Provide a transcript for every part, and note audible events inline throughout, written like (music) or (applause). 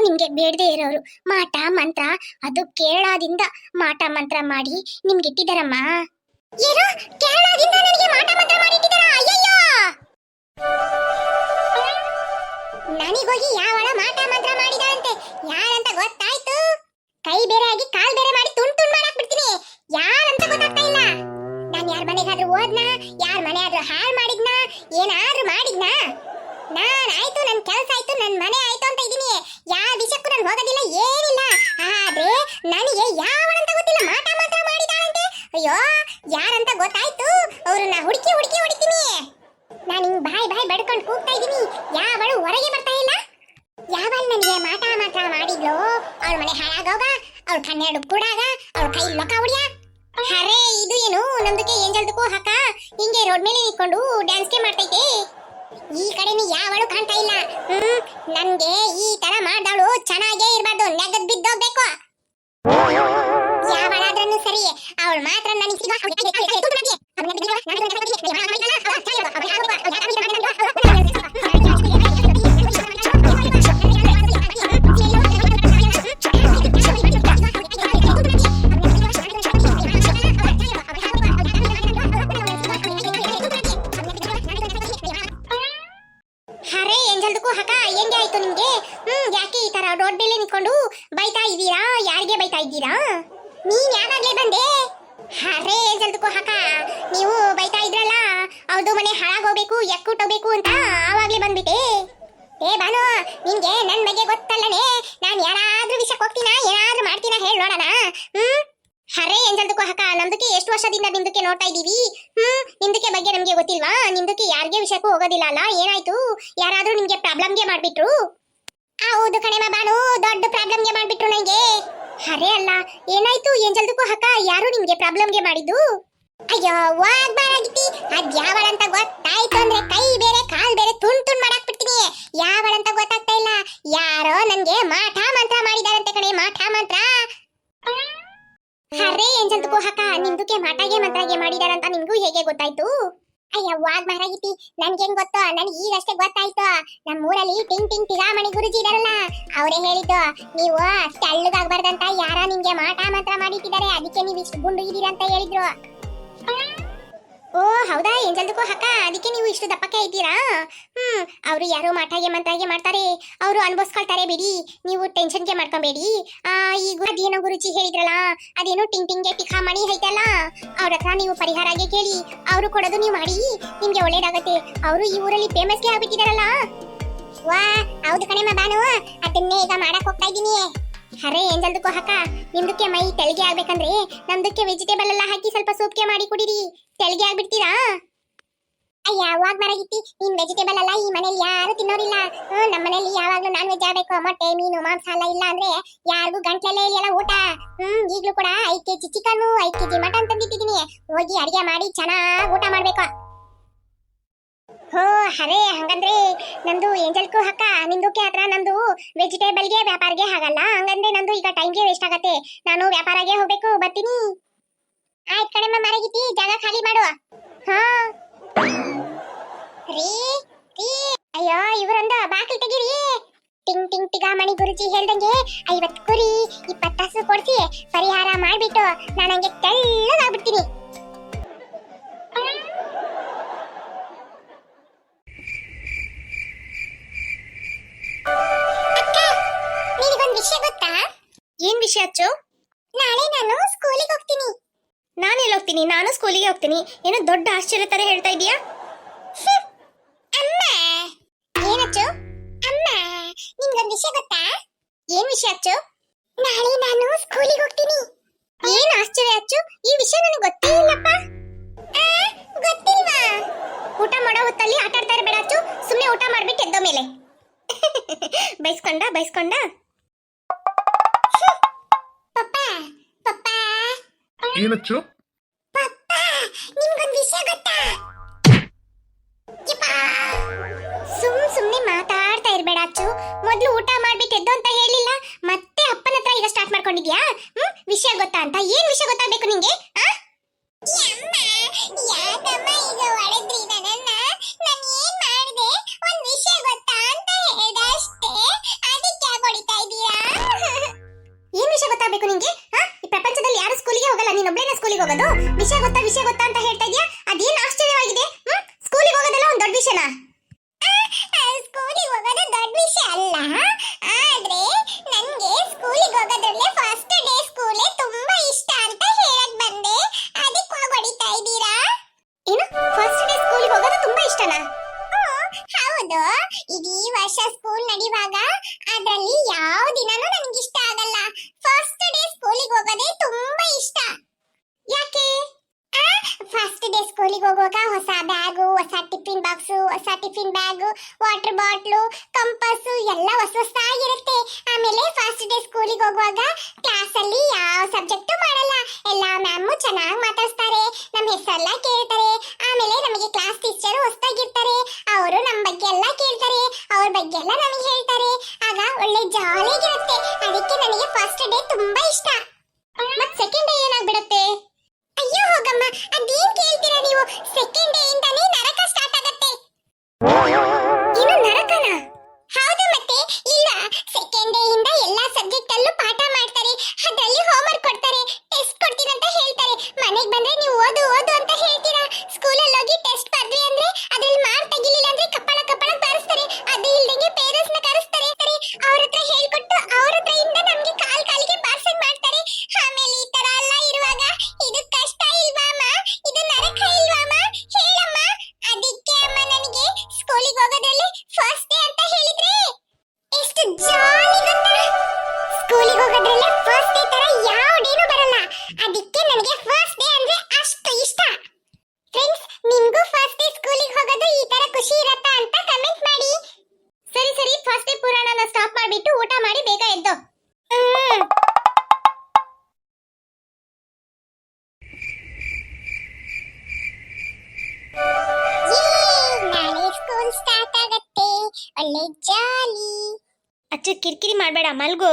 ನಿಮ್ಗೆ ಬೇಡದೆ ಇರೋರು. ಮಾಟ ಮಂತ್ರ ಅದು ಕೇರಳದಿಂದ ಮಾಟ ಮಂತ್ರ ಮಾಡಿ ನಿಮ್ಗೆ ಇಟ್ಟಿದಾರಮ್ಮ ಏನೋ ಕೆಲ್ಸ ನನ್ ಮನೆ ಆಯ್ತು ಅಂತ ಇದೀನಿ ಯಾವ ವಿಷಯಕ್ಕೂ ನಾನು ಹೋಗೋದಿಲ್ಲ, ಏನಿಲ್ಲ. ಆದ್ರೆ ನನಗೆ ಯಾವಳಂತ ಗೊತ್ತಿಲ್ಲ, ಮಾಟ ಮಾತ್ರ ಮಾಡಿದಾಳಂತೆ. ಅಯ್ಯೋ, ಯಾರಂತ ಗೊತ್ತಾಯ್ತು? ಅವ್ರನ್ನ ಹುಡುಕಿ ಹುಡುಕಿ ಹೊಡಿತೀನಿ. ನಾನು ಹಿಂಗ್ ಬಾಯ್ ಬಾಯ್ ಬಡ್ಕೊಂಡು ಕೂಗ್ತಾ ಇದೀನಿ ಯಾವಳು ಹೊರಗೆ ಬರ್ತಾ ಇಲ್ಲ? ಯಾವಳು ನನಗೆ ಮಾಟ ಮಾತ್ರ ಮಾಡಿದ್ಲು? ಅವಳ ಮನೆ ಹಾಳಾಗೋಗ? ಅವಳ ಕನ್ನೆರಡು ಕೂಡಾಗ? ಅವಳ ಕೈ ಲೊಕ ಹೊಡಿಯ? ಅರೆ, ಇದು ಏನು? ನಮ್ದಕ್ಕೆ ಏಂಜಲ್ದಕ್ಕೂ ಹಾಕ. ಹಿಂಗೆ ರೋಡ್ ಮೇಲೆ ನಿಂತ್ಕೊಂಡು ಡ್ಯಾನ್ಸ್ಗೆ ಮಾಡ್ತೈತೆ. ಈ ಕಡೆನು ಯಾವಳು ಕಾಣ್ತಾ ಇಲ್ಲ. ಹ್ಮ್, ನನ್ಗೆ ಈ ತರ ಮಾಡ್ದವಳು ಚೆನ್ನಾಗೇ ಇರ್ಬಾರ್ದು. ನೆಗದ್ ಬಿದ್ದೋಗ್ಬೇಕು. ಯಾವಳಾದ್ರೂ ಸರಿ, ಅವಳು ಮಾತ್ರ ನನಗೆ ಬೈತಾ ಯಾರಿಗೆ ಬೈತಾ ಇದ್ದೀರಾ? ನೀನ್ ಯಾವಾಗ್ಲೇ ಬಂದೆ? ಹರೇ ಜಲ್ದಕ್ಕೂ ಹಾಕ. ನೀವು ಬೈತಾ ಇದ್ರಲ್ಲ ಅವ್ರದ್ದು ಮನೆ ಹಾಳಾಗೋಗ್ಬೇಕು ಎಕ್ಕುಟ್ಟೋಗ್ಬೇಕು ಅಂತ ಆವಾಗ್ಲೇ ಬಂದ್ಬಿಟ್ಟೆ. ಏ ಬಾನು ನಿನ್ಗೆ ನನ್ ಬಗ್ಗೆ ಗೊತ್ತಲ್ಲನೆ? ನಾನ್ ಯಾರಾದ್ರೂ ವಿಷಯಕ್ಕೆ ಹೋಗ್ತೀನ? ಏನಾದ್ರೂ ಮಾಡ್ತೀನ ಹೇಳಿ ನೋಡೋಣ. ಹ್ಮ್? ಹರೇ ಎಂಜಲ್ದಕ್ಕೂ ಹಾಕ. ನಮ್ದಕ್ಕೆ ಎಷ್ಟು ವರ್ಷದಿಂದ ನಿಮ್ದಕ್ಕೆ ನೋಡ್ತಾ ಇದೀವಿ ಹ್ಮ್? ನಿಮ್ದಕ್ಕೆ ಬಗ್ಗೆ ನಮ್ಗೆ ಗೊತ್ತಿಲ್ವಾ? ನಿಮ್ದಕ್ಕೆ ಯಾರಿಗೆ ವಿಷಯಕ್ಕೂ ಹೋಗೋದಿಲ್ಲ ಅಲ್ಲ? ಏನಾಯ್ತು? ಯಾರಾದ್ರೂ ನಿಮ್ಗೆ ಪ್ರಾಬ್ಲಮ್ಗೆ ಮಾಡ್ಬಿಟ್ರು? ಹೌದು ಕಣೆಮ ಬಾನು ದೊಡ್ಡ ಪ್ರಾಬ್ಲಮ್ಗೆ ಮಾಡ್ಬಿಟ್ರು ನನಗೆ ಅರೆ ಅಲ್ಲ, ಏನಾಯ್ತು? ಎಂಜಲ್ದಕ್ಕೂ ಹಕ, ಯಾರು ನಿಮ್ಗೆ ಪ್ರಾಬ್ಲಮ್ಗೆ ಮಾಡಿದ್ದು? ಅಯ್ಯೋ ವಾಗ್ಬಾರಾಗಿತ್ತಿ ಅದ್ ಯಾವಳಂತ ಗೊತ್ತಾಯ್ತು ಅಂದ್ರೆ ಕೈ ಬೇರೆ, ಕಾಲ್ ಬೇರೆ ತುಂಡ್ ತುಂಡ್ ಮಾಡಕ್ ಬಿಡ್ತೀನಿ ಯಾವಳಂತ ಗೊತ್ತಾಗ್ತಾ ಇಲ್ಲ. ಯಾರೋ ನನ್ಗೆ ಮಾಠ ಮಂತ್ರ ಮಾಡಿದಾರಂತೆ ಕಣೆ, ಮಾಠ ಮಂತ್ರ. ಅರೆ ಎಂಜಲ್ದಕ್ಕೂ ಹಕ ನಿಮ್ದಕ್ಕೆ ಮಾಟಾಗೆ ಮಂತ್ರಾಗೆ ಮಾಡಿದಾರಂತ ನಿಮ್ಗೂ ಹೇಗೆ ಗೊತ್ತಾಯ್ತು? ಅಯ್ಯ, ವಾಗ್ ಮಾರಾಗಿತಿ ನನ್ಗೆ ಹೆಂಗ್ ಗೊತ್ತೋ? ನನ್ಗೆ ಈಗಷ್ಟೇ ಗೊತ್ತಾಯ್ತು? ನಮ್ಮ ಊರಲ್ಲಿ ಟಿಂಗ್ ಟಿಂಗ್ ತಿರಾಮಣಿ ಗುರುಜಿ ಇದಾರಲ್ಲ ಅವರೇ ಹೇಳಿದ್ದು? ನೀವು ತೆಳ್ಳಗಾಗ್ಬಾರ್ದಂತ ಯಾರ ನಿಮ್ಗೆ ಮಾಟ ಮಂತ್ರ ಮಾಡಿಟ್ಟಿದ್ದಾರೆ? ಅದಕ್ಕೆ ನೀವು ಇಷ್ಟು ಗುಂಡು ಇದೀರಂತ ಹೇಳಿದ್ರು. ಓ, ಹೌದಾ? ಏಂಜಲ್ದಕ್ಕೂ ಹಕ್ಕ ಅದಕ್ಕೆ ನೀವು ಇಷ್ಟು ದಪ್ಪಕ್ಕೆ ಇದ್ದೀರಾ? ಹ್ಮ್, ಅವರು ಯಾರೋ ಮಾಟಾಗೆ ಮಂತಾಗೆ ಮಾಡ್ತಾರೆ. ಅವರು ಅನ್ಭವಿಸ್ಕೊಳ್ತಾರೆ ಬಿಡಿ. ನೀವು ಟೆನ್ಷನ್ಗೆ ಮಾಡ್ಕೊಬೇಡಿ. ಈಗ ಅದೇನೋ ಗುರುಜಿ ಹೇಳಿದ್ರಲ್ಲ, ಅದೇನೋ ಟಿಂಗ್ ಟಿಂಗ್ಗೆ ಟಿಖಾ ಮಣಿ ಐತಲ್ಲ, ಅವ್ರ ಹತ್ರ ನೀವು ಪರಿಹಾರಗೆ ಕೇಳಿ, ಅವರು ಕೊಡೋದು ನೀವು ಮಾಡಿ, ನಿಮ್ಗೆ ಒಳ್ಳೇದಾಗತ್ತೆ. ಅವರು ಈ ಊರಲ್ಲಿ ಫೇಮಸ್ಗೆ ಆಗ್ಬಿಟ್ಟಿದಾರಲ್ಲ. ವಾ, ಹೌದು ಕಣೆ ಬಾನು. ಅದನ್ನೇ ಈಗ ಮಾಡಕ್ ಹೋಗ್ತಾ ಇದ್ದೀನಿ. ಅರೆ ಜಲ್ದಕ್ಕೂ ಹಾಕ ನಿಮ್ದಕ್ಕೆ ಮೈ ತೆಳಗೆ ಆಗ್ಬೇಕಂದ್ರೆ ನಮ್ದಕ್ಕೆ ವೆಜಿಟೇಬಲ್ ಎಲ್ಲ ಹಾಕಿ ಸ್ವಲ್ಪ ಸೂಪ್ಗೆ ಮಾಡಿ ಕುಡೀರಿ. ತೆಳಗೆ ಆಗ್ಬಿಡ್ತೀರಾ? ಅಯ್ಯ, ಯಾವಾಗ ಮರಗಿತ್ತಿ ನೀನ್ ವೆಜಿಟೇಬಲ್ ಅಲ್ಲ ಈ ಮನೇಲಿ ಯಾರು ತಿನ್ನೋರಿಲ್ಲ. ನಮ್ಮ ಮನೇಲಿ ಯಾವಾಗ್ಲೂ ನಾನ್ ವೆಜ್ ಆಗ್ಬೇಕು. ಮೊಟ್ಟೆ, ಮೀನು, ಮಾಂಸ ಎಲ್ಲ ಇಲ್ಲ ಅಂದ್ರೆ ಯಾರಿಗೂ ಗಂಟ್ಲಲ್ಲೇ ಇಳಿಯಲ್ಲ ಊಟ. ಹ್ಮ್, ಈಗ್ಲೂ ಕೂಡ ಐದ್ ಕೆಜಿ ಚಿಕನ್ ಐದ್ ಕೆಜಿ ಮಟನ್ ತಂದಿಟ್ಟಿದೀನಿ ಹೋಗಿ ಅಡಿಗೆ ಮಾಡಿ ಚೆನ್ನಾಗ್ ಊಟ ಮಾಡ್ಬೇಕು. ಹೋ ಅರೇ ಹಂಗಂದ್ರೆ ನಂದು ಏಂಜಲ್ಕು ಹಕ್ಕ, ನಿಂದುಕ್ಕೆ ಹತ್ರ ನಂದು ವೆಜಿಟೇಬಲ್ಗೆ ವ್ಯಾಪಾರಗೆ ಆಗಲ್ಲ. ಹಂಗಂದ್ರೆ ನಂದು ಈಗ ಟೈಮ್ಗೆ ವೇಸ್ಟ್ ಆಗತ್ತೆ. ನಾನು ವ್ಯಾಪಾರಗೆ ಹೋಗ್ಬೇಕು, ಬರ್ತೀನಿ. ಆಯ್ತ್ ಕಡಿಮೆ ಮರಗಿತಿ ಜಾಗ ಖಾಲಿ ಮಾಡು. ಹಾ. ರೀ ರೀ. ಅಯ್ಯೋ, ಇವರಂದ ಬಾಕಲ್ ತೆಗೀರಿ. ಟಿಂಗ್ ಟಿಂಗ್ ಟಿಗಾಮಣಿ ಗುರುಜಿ ಹೇಳ್ದಂಗೆ ಐವತ್ತು ಕುರಿ ಇಪ್ಪತ್ತಾಸು ಕೊಡ್ಸಿ ಪರಿಹಾರ ಮಾಡ್ಬಿಟ್ಟು ನಾನು ಹಂಗೆ ತೆಳ್ಳಗಾಗ್ಬಿಡ್ತೀನಿ. ನಿನಗೊಂದು ವಿಷಯ ಗೊತ್ತಾ? ಏನ್ ವಿಷಯ ಅಚ್ಚು? ನಾಳೆ ನಾನು ಸ್ಕೂಲಿಗೆ ಹೋಗ್ತೀನಿ. ನಾನು ಎಲ್ಲಿ ಹೋಗ್ತೀನಿ? ನಾನು ಸ್ಕೂಲಿಗೆ ಹೋಗ್ತೀನಿ. ಏನೋ ದೊಡ್ಡ ಆಶ್ಚರ್ಯ ತರ ಹೇಳ್ತಾ ಇದೀಯಾ? ಅಮ್ಮ. ಏನಚ್ಚು ಅಮ್ಮ ನಿಮ್ಗೊಂದ್ ವಿಷಯ ಗೊತ್ತಾ? ಏನ್ ವಿಷಯ ಅಚ್ಚು? ನಾಳೆ ನಾನು ಸ್ಕೂಲಿಗೆ ಹೋಗ್ತೀನಿ. ಏನ್ ಆಶ್ಚರ್ಯ ಅಚ್ಚು? ಈ ವಿಷಯ ನನಗೆ ಗೊತ್ತೇ ಇಲ್ಲಪ್ಪ. ಗೊತ್ತಿಲ್ವಾ? ಊಟ ಮಾಡೋ ಹೊತ್ತಲ್ಲಿ ಆಟ ಆಡ್ತಾ ಇರಬೇಡ ಅಚ್ಚು. ಸುಮ್ಮನೆ ಊಟ ಮಾಡ್ಬಿಟ್ಟು ಎದ್ದೋ ಮೇಲೆ. (laughs) ಬೈಸ್ಕೊಂಡ ಬೈಸ್ಕೊಂಡ? ಏನಚ್ಚು. ಸುಮ್ ಸುಮ್ನೆ ಮಾತಾಡ್ತಾ ಇರ್ಬೇಡ ಅಚ್ಚು. ಮೊದ್ಲು ಊಟ ಮಾಡ್ಬಿಟ್ಟು ಎದ್ದು ಅಂತ ಹೇಳಿಲ್ಲ, ಮತ್ತೆ ಅಪ್ಪನ ಹತ್ರ ಈಗ ಸ್ಟಾರ್ಟ್ ಮಾಡ್ಕೊಂಡಿದ್ಯಾ? ಹ್ಮ್, ವಿಷಯ ಗೊತ್ತಾ ಅಂತ? ಏನ್ ವಿಷಯ ಗೊತ್ತಾಗ್ಬೇಕು ನಿಂಗೆ (laughs) ಏನ್ ವಿಷಯ ಗೊತ್ತಾಗ್ಬೇಕು ನಿಂಗೆ ಈ ಪ್ರಪಂಚದಲ್ಲಿ ಯಾರು ಸ್ಕೂಲಿಗೆ ಹೋಗಲ್ಲ ನೀನ್ ಒಬ್ಳೇನ ಸ್ಕೂಲಿಗೆ ಹೋಗೋದು? ವಿಷಯ ಗೊತ್ತಾ ವಿಷಯ ಗೊತ್ತಾ ಅಂತ ಹೇಳ್ತಾ ಇದೀಯಾ? ಅದೇನ್ ಆಶ್ಚರ್ಯವಾಗಿದೆ? ಹ್ಮ್? ಸ್ಕೂಲಿಗೆ ಹೋಗೋದೆಲ್ಲ ಒಂದ್ ದೊಡ್ಡ ವಿಷಯನಾ? ಸ್ಕೂಲಿಗೆ ಹೋಗೋದು ದೊಡ್ಡ ವಿಷಯ ಅಲ್ಲ. ಆದ್ರೆ ನನ್ಗೆ ಸ್ಕೂಲಿಗೆ ಹೋಗೋದ್ರಲ್ಲೇ ಫಸ್ಟ್ ಡೇ ಸ್ಕೂಲೇ ತುಂಬಾ ಇಷ್ಟ ಅಂತ ಹೇಳಕ್ ಬಂದೆ. ಅದಕ್ಕೆ ಹೋಗಿ ಹೊಡಿತಾ ಇದ್ದೀರಾ? ಏನು? ಫಸ್ಟ್ ಡೇ ಸ್ಕೂಲಿಗೆ ಹೋಗೋದು ತುಂಬಾ ಇಷ್ಟನಾ? ಹೌದು. ಇಡೀ ವರ್ಷ ಸ್ಕೂಲ್ ನಡೆಯುವಾಗ ಅದರಲ್ಲಿ ಯಾವ ದಿನಾನೂ ನನಗೆ ಇಷ್ಟ ಆಗಲ್ಲ. ಫಸ್ಟ್ ಡೇ ಸ್ಕೂಲಿಗೆ ಹೋಗೋದೇ ತುಂಬಾ ಇಷ್ಟ. ಯಾಕೆ? ಫಸ್ಟ್ ಡೇ ಸ್ಕೂಲಿಗೆ ಹೋಗುವಾಗ ಹೊಸ ಬ್ಯಾಗು ಹೊಸ ಟಿಫಿನ್ ಬಾಕ್ಸು ಹೊಸ tiffin bag water bottle compass ಎಲ್ಲ ಹೊಸ ಆಗಿರುತ್ತೆ ಆಮೇಲೆ ಫಸ್ಟ್ ಡೇ ಸ್ಕೂಲಿಗೆ ಹೋಗುವಾಗ ಕ್ಲಾಸ್ ಅಲ್ಲಿ ಯಾವ ಸಬ್ಜೆಕ್ಟು ಮಾಡಲ್ಲ. ಎಲ್ಲ ಮ್ಯಾಮು ಚೆನ್ನಾಗಿ ಮಾತಾಡ್ತಾರೆ ನಮ್ಮ ಹೆಸರೆಲ್ಲ ಕೇಳ್ತಾರೆ. ಆಮೇಲೆ ನಮಗೆ ಕ್ಲಾಸ್ ಟೀಚರ್ ಹೊಸದಾಗಿರ್ತಾರೆ. ಅವರು ನಮ್ಮ ಬಗ್ಗೆ ಎಲ್ಲ ಕೇಳ್ತಾರೆ. ಅವ್ರ ಬಗ್ಗೆ ಎಲ್ಲ ನಮಗೆ ಹೇಳ್ತಾರೆ. ಆಗ ಒಳ್ಳೆ ಜಾಲಿಯಾಗಿರುತ್ತೆ ಅದಕ್ಕೆ ನನಗೆ ಫಸ್ಟ್ ಡೇ ತುಂಬಾ ಇಷ್ಟ. ಮತ್ತೆ ಸೆಕೆಂಡ್ ಡೇ ಏನಾಗ್ಬಿಡತ್ತೆ? ಅಯ್ಯೋ ಹೋಗಮ್ಮ ಅದೇನ್ ಕೇಳ್ತೀರಾ ನೀವು ನನಗೆ ಫಸ್ಟ್ ಡೇ ಅಂದ್ರೆ ಅಷ್ಟು ಇಷ್ಟ. ಫ್ರೆಂಡ್ಸ್ ನಿಮಗೂ ಫಸ್ಟ್ ಡೇ ಸ್ಕೂಲಿಗೆ ಹೋಗೋದು ಈ ತರ ಖುಷಿ ಇರತ್ತಾ ಅಂತ ಕಮೆಂಟ್ ಮಾಡಿ. ಸರಿ ಸರಿ ಫಸ್ಟ್ ಡೇ ಪುರಾಣನ ಸ್ಟಾಪ್ ಮಾಡಿಬಿಟ್ಟು ಊಟ ಮಾಡಿ ಬೇಗ ಎದ್ದು. ಒಳ್ಳೆ ಜಾಲಿ ಅಚ್ಚು ಕಿರಿಕಿರಿ ಮಾಡಬೇಡ ಮಲ್ಗು.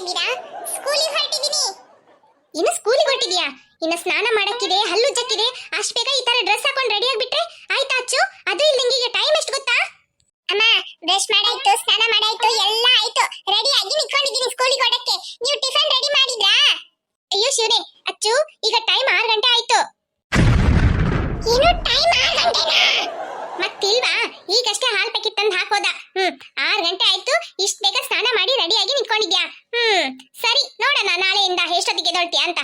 ಇದ್ದೀರಾ ಸ್ಕೂಲಿಗೆ ಹೊರಟಿದ್ದೀನಿ. ಇನ್ನು ಸ್ಕೂಲಿಗೆ ಹೊರಟಿದ್ಯಾ ಇನ್ನು ಸ್ನಾನ ಮಾಡಕ್ಕಿದೆ, ಹಲ್ಲು ಜಕ್ಕಿದೆ ಅಷ್ಟು ಬೇಗ ಈ ತರ ಡ್ರೆಸ್ ಹಾಕೊಂಡು ರೆಡಿ ಆಗಿಬಿಟ್ರೆ ಆಯ್ತಾ ಅಚ್ಚು? ಅದು ಇಲ್ಲಿ ಈಗ ಟೈಮ್ ಎಷ್ಟು ಗೊತ್ತಾ? ಅಮ್ಮ ಬ್ರಷ್ ಮಾಡಾಯ್ತು, ಸ್ನಾನ ಮಾಡಾಯ್ತು, ಎಲ್ಲ ಆಯ್ತು. ರೆಡಿ ಆಗಿ ನಿಂತ್ಕೊಂಡಿದ್ದೀನಿ ಸ್ಕೂಲಿಗೆ ಹೊರಡಕ್ಕೆ. ನೀವು ಟಿಫನ್ ರೆಡಿ ಮಾಡಿದ್ರಾ? ಅಯ್ಯೋ ಶಿವನೇ, ಅಚ್ಚು, ಈಗ ಟೈಮ್ ಆರು ಗಂಟೆ ಆಯ್ತು. ಏನು ಟೈಮ್ ಈಗಷ್ಟೇ ಹಾಲ್ ಪ್ಯಾಕೆಟ್ ತಂದು ಹಾಕೋದ. ಹ್ಮ್, ಆರು ಗಂಟೆ ಆಯ್ತು, ಇಷ್ಟು ಬೇಗ ಸ್ನಾನ ಮಾಡಿ ರೆಡಿಯಾಗಿ ನಿಂತ್ಕೊಂಡಿದ್ಯಾ? ಹ್ಮ್, ಸರಿ ನೋಡೋಣ ನಾಳೆಯಿಂದ ಎಷ್ಟೊತ್ತಿಗೆ ಎದ್ದೊಳ್ತೀಯ ಅಂತ.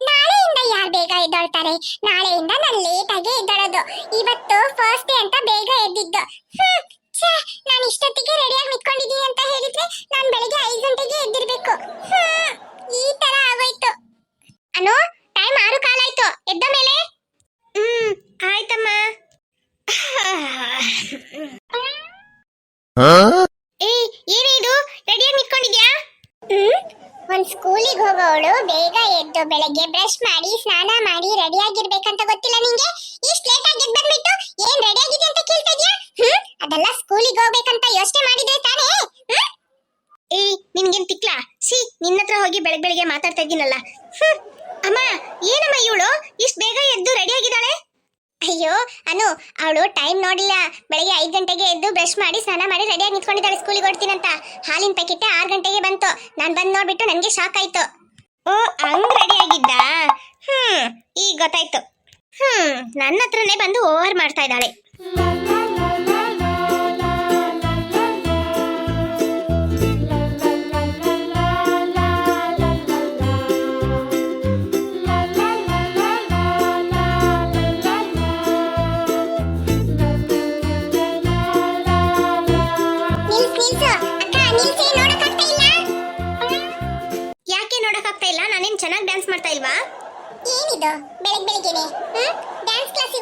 ನಾಳೆಯಿಂದ ಯಾರು ಬೇಗ ಎದ್ದೊಳ್ತಾರೆ? ನಾಳೆಯಿಂದ ನಾನು ಲೇಟಾಗಿ ಎದ್ದೊಳೋದು. ಇವತ್ತು ಫಸ್ಟ್ ಡೇ ಅಂತ ಬೇಗ ಎದ್ದಿದ್ದು ಹ್ಮ್ ಛೇ ನಾನು ಇಷ್ಟೊತ್ತಿಗೆ ರೆಡಿಯಾಗಿ ನಿಂತ್ಕೊಂಡಿದ್ದೀನಿ ಅಂತ ಹೇಳಿದ್ರೆ ನಾನು ಬೆಳಿಗ್ಗೆ ಐದು ಗಂಟೆಗೆ ಎದ್ದಿರ್ಬೇಕು ಹ್ಮ್ ಈ ತರ ಆಗೋಯ್ತು ಅನು ಟೈಮ್ ಆರು ಕಾಲಾಯ್ತು ಎದ್ದ ಮೇಲೆ ಹ್ಮ್ ಆಯ್ತಮ್ಮ ಏಯ್ ಏನೇ ಇದು ರೆಡಿಯಾಗಿ ನಿಂತ್ಕೊಂಡಿದ್ಯಾ ಹ್ಮ್ ಒಂದ್ ಸ್ಕೂಲಿಗೆ ಹೋಗೋಳು ಬೇಗ ಎದ್ದು ಬೆಳಗ್ಗೆ ಬ್ರಷ್ ಮಾಡಿ, ಸ್ನಾನ ಮಾಡಿ ರೆಡಿ ಆಗಿರ್ಬೇಕಂತ ಗೊತ್ತಿಲ್ಲ ನಿಂಗೆ? ಇಷ್ಟ್ ಲೇಟ್ ಆಗಿ ಬಂದ್ಬಿಟ್ಟು ಏನ್ ರೆಡಿ ಆಗಿದೆ ಅಂತ ಕೇಳ್ತಾ ಇದ್ಯಾ? ಹ್ಮ್? ಅದೆಲ್ಲ ಸ್ಕೂಲಿಗೆ ಹೋಗ್ಬೇಕಂತ ಯೋಚನೆ ಮಾಡಿದ್ರೆ ತಾನೇ? ಏ, ನಿನ್ಗೇನ್ ತಿಕ್ಲಾ? ಸಿ ನಿನ್ನತ್ರ ಹೋಗಿ ಬೆಳಗ್ಗೆ ಬೆಳಗ್ಗೆ ಮಾತಾಡ್ತಾ ಇದ್ದೀನಲ್ಲ. ಅಮ್ಮ, ಏನಮ್ಮ ಇವಳು? ಇಷ್ಟ್ ಬೇಗ ಎದ್ದು ರೆಡಿ ಆಗಿದ್ದಾಳೆ? ಅಯ್ಯೋ, ಅನು, ಅವಳು ಟೈಮ್ ನೋಡಿಲ್ಲ. ಬೆಳಗ್ಗೆ ಐದು ಗಂಟೆಗೆ ಎದ್ದು ಬ್ರಷ್ ಮಾಡಿ, ಸ್ನಾನ ಮಾಡಿ ರೆಡಿಯಾಗಿ ನಿಂತ್ಕೊಂಡಿದ್ದಾಳೆ ಸ್ಕೂಲಿಗೆ ಹೊಡ್ತೀನಂತ ಹಾಲಿನ ಪ್ಯಾಕೆಟ್ ಆರು ಗಂಟೆಗೆ ಬಂತು. ನಾನು ಬಂದು ನೋಡ್ಬಿಟ್ಟು ನನಗೆ ಶಾಕ್ ಆಯ್ತು. ಓ ರೆಡಿ ಆಗಿದ್ದ? ಹ್ಮ್ ಈಗ ಗೊತ್ತಾಯ್ತು. ಹ್ಮ್ ನನ್ನ ಹತ್ರನೇ ಬಂದು ಓವರ್ ಮಾಡ್ತಾ ಇದ್ದಾಳೆ.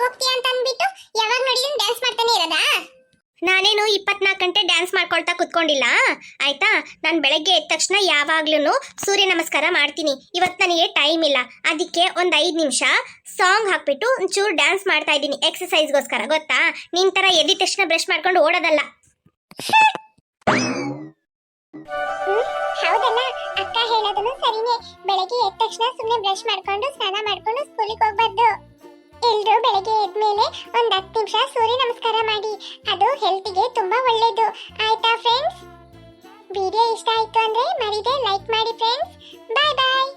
ಹೋಗ್ತೀಯ ಅಂತ ಅಂದ್ಬಿಟ್ಟು ಯಾವಾಗ ನೋಡಿದ್ರು ಡ್ಯಾನ್ಸ್ ಮಾಡ್ತಾನೆ ಇರೋದಾ? ನಾನೇನು ಇಪ್ಪತ್ನಾಲ್ಕು ಗಂಟೆ ಡ್ಯಾನ್ಸ್ ಮಾಡ್ಕೊಳ್ತಾ ಕುತ್ಕೊಂಡಿಲ್ಲ. ಆಯ್ತಾ? ನಾನು ಬೆಳಗ್ಗೆ ಎದ್ದ ತಕ್ಷಣ ಯಾವಾಗ್ಲೂ ಸೂರ್ಯ ನಮಸ್ಕಾರ ಮಾಡ್ತೀನಿ. ಇವತ್ತು ನನಗೆ ಟೈಮ್ ಇಲ್ಲ. ಅದಕ್ಕೆ ಒಂದು ಐದು ನಿಮಿಷ ಸಾಂಗ್ ಹಾಕ್ಬಿಟ್ಟು ಒಂಚೂರು ಡ್ಯಾನ್ಸ್ ಮಾಡ್ತಾ ಇದ್ದೀನಿ. ಎಕ್ಸಸೈಸ್ಗೋಸ್ಕರ ಗೊತ್ತಾ? ನಿನ್ ಥರ ಎದ್ದ ತಕ್ಷಣ ಬ್ರಷ್ ಮಾಡ್ಕೊಂಡು ಓಡೋದಲ್ಲ. ಹೌದಲ್ಲ. ಅಕ್ಕ ಹೇಳೋದನ್ನು ಸರಿನೇ. ಬೆಳಗ್ಗೆ ಎದ್ದ ತಕ್ಷಣ ಸುಮ್ಮನೆ ಬ್ರಷ್ ಮಾಡ್ಕೊಂಡು ಸ್ನಾನ ಮಾಡ್ಕೊಂಡು ಸ್ಕೂಲಿಗೆ ಹೋಗ್ಬಾರ್ದು. ಎಲ್ರು ಬೆಳಗ್ಗೆ ಎದ್ಮೇಲೆ ಒಂದ್ ಹತ್ತು ನಿಮಿಷ ಸೂರ್ಯ ನಮಸ್ಕಾರ ಮಾಡಿ. ಅದು ಹೆಲ್ತಿಗೆ ತುಂಬಾ ಒಳ್ಳೇದು. ಆಯ್ತಾ ಫ್ರೆಂಡ್ಸ್ ವಿಡಿಯೋ ಇಷ್ಟ ಆಯ್ತು ಅಂದ್ರೆ ಮರಿದೆ ಲೈಕ್ ಮಾಡಿ ಫ್ರೆಂಡ್ಸ್ ಬಾಯ್ ಬಾಯ್